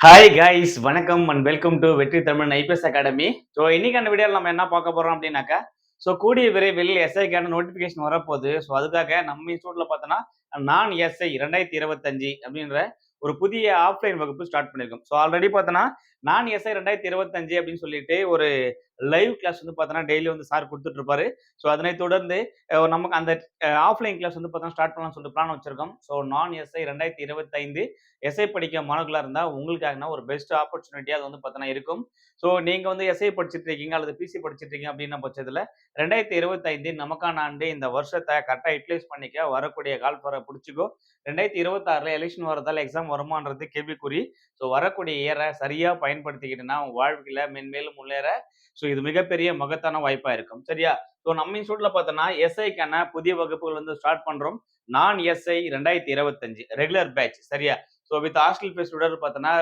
Hi guys வணக்கம் and welcome to Vetri Tamil IPS academy so இன்னைக்கான வீடியோவில் நம்ம என்ன பார்க்க போறோம் அப்படின்னாக்கா ஸோ கூடிய விரைவில் எஸ்ஐக்கான நோட்டிஃபிகேஷன் வரப்போகுது. ஸோ அதுக்காக நம்ம இன்ஸ்டியூட்ல பார்த்தோன்னா நான் எஸ்ஐ ரெண்டாயிரத்தி இருபத்தஞ்சு அப்படின்ற ஒரு புதிய ஆஃப்லைன் வகுப்பு ஸ்டார்ட் பண்ணியிருக்கோம். ஸோ ஆல்ரெடி பார்த்தோன்னா நான் எஸ்ஐ ரெண்டாயிரத்தி இருபத்தஞ்சு அப்படின்னு சொல்லிட்டு ஒரு லைவ் கிளாஸ் வந்து பார்த்தோன்னா டெய்லி வந்து சார் கொடுத்துட்டு இருப்பாரு ஸோ அதனை தொடர்ந்து நமக்கு அந்த ஆஃப்லைன் கிளாஸ் வந்து பார்த்தோன்னா ஸ்டார்ட் பண்ணலாம்னு சொல்லிட்டு பிளான் வச்சிருக்கோம். ஸோ நான் எஸ்ஐ ரெண்டாயிரத்தி இருபத்தைந்து எஸ்ஐ படிக்க மாணவர்களாக இருந்தால் உங்களுக்காகனா ஒரு பெஸ்ட் ஆப்பர்ச்சுனிட்டியாக அது வந்து பார்த்தோன்னா இருக்கும். ஸோ நீங்கள் வந்து எஸ்ஐ படிச்சுட்டு இருக்கீங்க அல்லது பிசி படிச்சுட்டு இருக்கீங்க அப்படின்ன பட்சத்தில் ரெண்டாயிரத்தி இருபத்தைந்து நமக்கான ஆண்டு இந்த வருஷத்தை கரெக்டாக யூட்டிலைஸ் பண்ணிக்க வரக்கூடிய கால் ஃபரை பிடிச்சிக்கோ. ரெண்டாயிரத்தி இருபத்தாறில் எலெக்ஷன் வரதால் எக்ஸாம் வருமானது கேள்விக்குறி. ஸோ வரக்கூடிய இயரை சரியாக பயன்படுத்திக்கிட்டுனா உன் வாழ்க்கையில் மென்மேலும் முன்னேற ஸோ இது மிகப்பெரிய மகத்தான வாய்ப்பாக இருக்கும். சரியா? ஸோ நம்ம இன்ஸ்டியூட்ல பார்த்தோன்னா எஸ்ஐக்கான புதிய வகுப்புகள் வந்து ஸ்டார்ட் பண்ணுறோம் நான் எஸ்ஐ ரெண்டாயிரத்தி இருபத்தஞ்சு ரெகுலர் பேட்ச் சரியா? ஸோ வித் ஹாஸ்டல் ஃபெசிலிட்டி பார்த்தோன்னா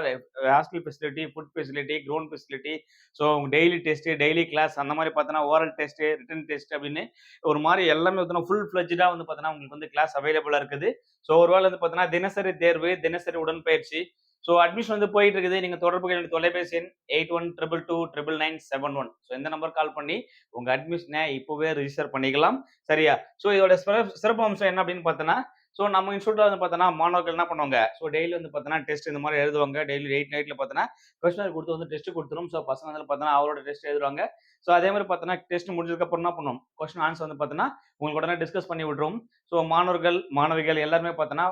hostel facility food facility ground facility so daily test daily class அந்த மாதிரி பார்த்தோன்னா ஓரல் டெஸ்ட்டு ரிட்டன் டெஸ்ட் அப்படின்னு ஒரு மாதிரி எல்லாமே பார்த்தோன்னா ஃபுல் ஃப்ளெஜ்டாக வந்து பார்த்தோன்னா உங்களுக்கு வந்து கிளாஸ் அவைலபிளாக இருக்குது. ஸோ ஒருவேளை வந்து பார்த்தோன்னா தினசரி தேர்வு தினசரி உடன்பயிற்சி ஸோ அட்மிஷன் வந்து போயிட்டு இருக்குது நீங்கள் தொடர்பு கொள்ள தொலைபேசி எண் eight one triple two triple nine seven one so இந்த நம்பர் கால் பண்ணி உங்கள் அட்மிஷனை இப்போவே ரிஜிஸ்டர் பண்ணிக்கலாம். சரியா? ஸோ இதோட சிறப்பு அம்சம் என்ன அப்படின்னு பார்த்தோன்னா ஸோ நம்ம இன்ஸ்டியூட்ல வந்து பார்த்தோன்னா மாணவர்கள் என்ன பண்ணுவாங்க? ஸோ டெய்லி வந்து பார்த்தோன்னா டெஸ்ட் இந்த மாதிரி எழுதுவாங்க. டெய்லி எயிட் நைட்ல பார்த்தோன்னா கொஸ்டினர் கொடுத்து வந்து டெஸ்ட் கொடுத்துரும். ஸோ பசங்க வந்து பார்த்தோன்னா அவரோட டெஸ்ட் எழுதுவாங்க. ஸோ அதே மாதிரி பார்த்தோன்னா டெஸ்ட் முடிஞ்சதுக்கப்புறம் என்ன பண்ணுவோம் கொஸ்டின் ஆன்சர் வந்து பார்த்தோன்னா உங்களுக்கு உடனே டிஸ்கஸ் பண்ணி விட்ருவோம் ஸோ மாணவர்கள் மாணவிகள் எல்லாருமே பார்த்தோன்னா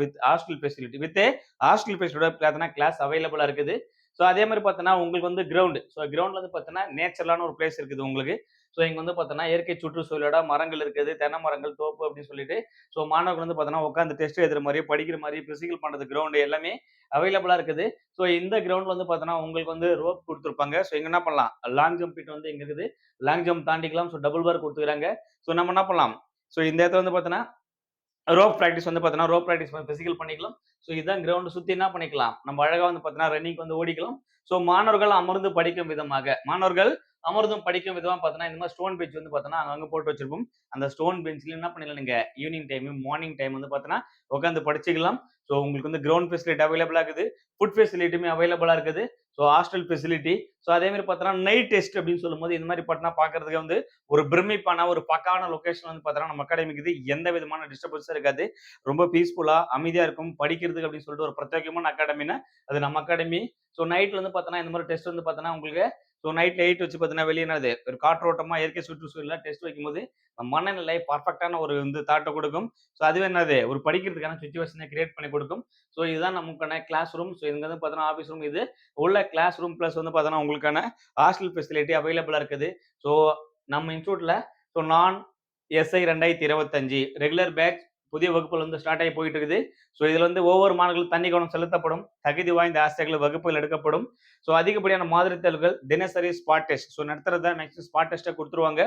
with hostel facility with hostel ஃபெசிலிட்டியோட பார்த்தோன்னா கிளாஸ் அவைலபிளாக இருக்குது. ஸோ அதே மாதிரி பார்த்தோன்னா உங்களுக்கு வந்து கிரவுண்டு ஸோ கிரவுண்ட்ல வந்து பார்த்தோன்னா நேச்சுரலான ஒரு பிளேஸ் இருக்குது உங்களுக்கு. ஸோ இங்கே வந்து பார்த்தோன்னா இயற்கை சுற்றுச்சூழலோட மரங்கள் இருக்குது தென்னை மரங்கள் தோப்பு அப்படின்னு சொல்லிட்டு. ஸோ மாணவர்கள் வந்து பார்த்தோன்னா உட்காந்து டெஸ்ட் எழுதுற மாதிரி படிக்கிற மாதிரி பிசிக்கல் பண்ணுறது கிரவுண்டு எல்லாமே அவைலபிளாக இருக்குது. ஸோ இந்த கிரவுண்டில் வந்து பார்த்தோன்னா உங்களுக்கு வந்து ரோப் கொடுத்துருப்பாங்க. ஸோ இங்கே என்ன பண்ணலாம்? லாங் ஜம்ப் பிட் வந்து இங்கே இருக்குது. லாங் ஜம்ப் தாண்டிக்கலாம். ஸோ டபுள் பார் கொடுத்துக்கிறாங்க. ஸோ நம்ம என்ன பண்ணலாம்? ஸோ இந்த இடத்துல வந்து பார்த்தோன்னா ரோப் ப்ராக்டிஸ் வந்து பார்த்தீங்கன்னா ரோப் ப்ராக்டிஸ் ஃபிசிக்கல் பண்ணிக்கலாம். ஸோ இதான் கிரவுண்டு சுற்றி என்ன பண்ணிக்கலாம்? நம்ம அழகாக வந்து பார்த்தீங்கன்னா ரன்னிங் வந்து ஓடிக்கலாம். ஸோ மாணவர்கள் அமர்ந்து படிக்கும் விதமாக மாணவர்கள் அமர்ந்தும் படிக்கும் விதமாக பார்த்தோன்னா இந்த மாதிரி ஸ்டோன் பெஞ்ச் வந்து பார்த்தோன்னா அங்கே போட்டு வச்சிருப்போம். அந்த ஸ்டோன் பெஞ்சில் என்ன பண்ணிடலாம் நீங்கள் ஈவினிங் டைம் மார்னிங் டைம் வந்து பார்த்தோன்னா உட்காந்து படிச்சுக்கலாம். ஸோ உங்களுக்கு வந்து கிரவுண்ட் ஃபெசிலிட்டி அவைலபிளாக இருக்குது. ஃபுட் ஃபெசிலிட்டியுமே அவைலபிளாக இருக்குது. ஸோ ஹாஸ்டல் ஃபெசிலிட்டி ஸோ அதே மாதிரி பார்த்தோன்னா நைட் டெஸ்ட் அப்படின்னு சொல்லும்போது இந்த மாதிரி பார்த்தோன்னா பார்க்கறதுக்கு வந்து ஒரு பிரமிப்பான ஒரு பக்கான லொகேஷன் வந்து பார்த்தோன்னா நம்ம அகாடமிக்கு இது எந்த விதமான டிஸ்டர்பன்ஸும் இருக்காது. ரொம்ப பீஸ்ஃபுல்லாக அமைதியாக இருக்கும். படிக்கிறதுக்கு அப்படின்னு சொல்லிட்டு ஒரு பிரத்யேகமான அகாடமினா அது நம்ம அகாடமி. ஸோ நைட்டில் வந்து பார்த்தோன்னா இந்த மாதிரி டெஸ்ட் வந்து பார்த்தோன்னா உங்களுக்கு ஸோ நைட் எயிட் வச்சு பார்த்தீங்கன்னா வெளியே என்னது? ஒரு காற்றோட்டமா இயற்கை சுற்றுச்சூழலாக டெஸ்ட் வைக்கும்போது நம்ம மனநிலை பர்ஃபெக்டான ஒரு வந்து தாட்டை கொடுக்கும். ஸோ அதுவே என்னது? ஒரு படிக்கிறதுக்கான சுச்சுவேஷனை கிரியேட் பண்ணி கொடுக்கும். ஸோ இதுதான் நமக்கான கிளாஸ் ரூம் ஸோ இங்கே வந்து பார்த்தோன்னா ஆஃபீஸ் ரூம் இது. உள்ள கிளாஸ் ரூம் ப்ளஸ் வந்து பார்த்தோன்னா உங்களுக்கான ஹாஸ்டல் ஃபெசிலிட்டி அவைலபிளாக இருக்குது. ஸோ நம்ம இன்ஸ்டியூட்டில் ஸோ நான் எஸ்ஐ ரெண்டாயிரத்தி இருபத்தஞ்சு ரெகுலர் பேட்ச் புதிய வகுப்புகள் வந்து ஸ்டார்ட் ஆகி போயிட்டு இருக்குது ஸோ இதில் வந்து ஒவ்வொரு மாணவர்களும் தண்ணி கவனம் செலுத்தப்படும். தகுதி வாய்ந்த ஆசிரியர்கள் வகுப்புகள் எடுக்கப்படும். ஸோ அதிகப்படியான மாதிரி தேர்வுகள் தினசரி ஸ்பாட் டெஸ்ட் ஸோ நடத்துறத மேக்ஸிமம் ஸ்பாட் டெஸ்ட்டை கொடுத்துருவாங்க.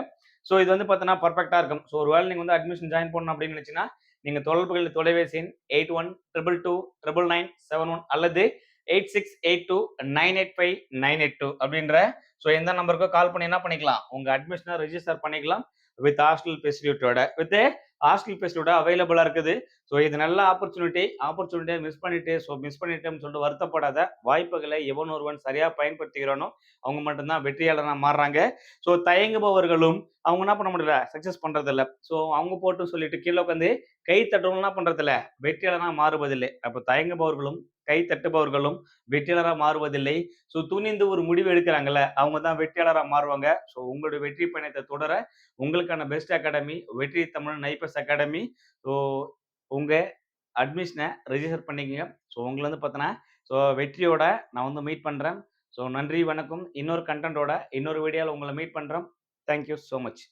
ஸோ இது வந்து பார்த்தீங்கன்னா பர்ஃபெக்டாக இருக்கும். ஸோ ஒரு வேளை நீங்கள் வந்து அட்மிஷன் ஜாயின் பண்ணணும் அப்படின்னு நினச்சிங்கன்னா நீங்கள் தொடர்புகளில் தொலைபேசி எண் eight one triple two triple nine seven one அல்லது eight six eight two nine eight five nine eight two அப்படின்ற ஸோ எந்த நம்பருக்கோ கால் பண்ணி என்ன பண்ணிக்கலாம். உங்கள் அட்மிஷனை ரெஜிஸ்டர் பண்ணிக்கலாம். வித் ஹாஸ்டல் ஃபெசிலிட்டியோட வித் ஹாஸ்டல் ஃபெசிலிட்டியோட அவைலபிளாக இருக்குது. ஸோ இது நல்ல ஆப்பர்ச்சுனிட்டி ஆப்பர்ச்சுனிட்டியை மிஸ் பண்ணிட்டு ஸோ மிஸ் பண்ணிட்டேன்னு சொல்லிட்டு வருத்தப்படாத வாய்ப்புகளை எவன் ஒருவன் சரியாக பயன்படுத்திக்கிறானோ அவங்க மட்டும்தான் வெற்றியாளராக மாறுறாங்க. ஸோ தயங்குபவர்களும் அவங்க என்ன பண்ண முடியல சக்ஸஸ் பண்ணுறதில்ல ஸோ அவங்க போட்டு சொல்லிட்டு கீழே உட்காந்து கை தட்டுறவங்க பண்ணுறதில்ல வெற்றியாளராக மாறுவதில்லை. அப்போ தயங்குபவர்களும் கை தட்டுபவர்களும் வெற்றியாளராக மாறுவதில்லை. ஸோ துணிந்து ஒரு முடிவு எடுக்கிறாங்கல்ல அவங்க தான் வெற்றியாளராக மாறுவாங்க. ஸோ உங்களுடைய வெற்றி பயணத்தை தொடர உங்களுக்கான பெஸ்ட் அகாடமி வெற்றி தமிழ் நைபஸ் அகாடமி ஸோ உங்கள் அட்மிஷனை ரெஜிஸ்டர் பண்ணிக்கங்க. ஸோ உங்களை வந்து பார்த்தோன்னா ஸோ வெற்றியோட நான் வந்து மீட் பண்ணுறேன் ஸோ நன்றி வணக்கம். இன்னொரு கண்டென்ட்டோட இன்னொரு வீடியோவில் உங்களை மீட் பண்ணுறோம் தேங்க்யூ ஸோ மச்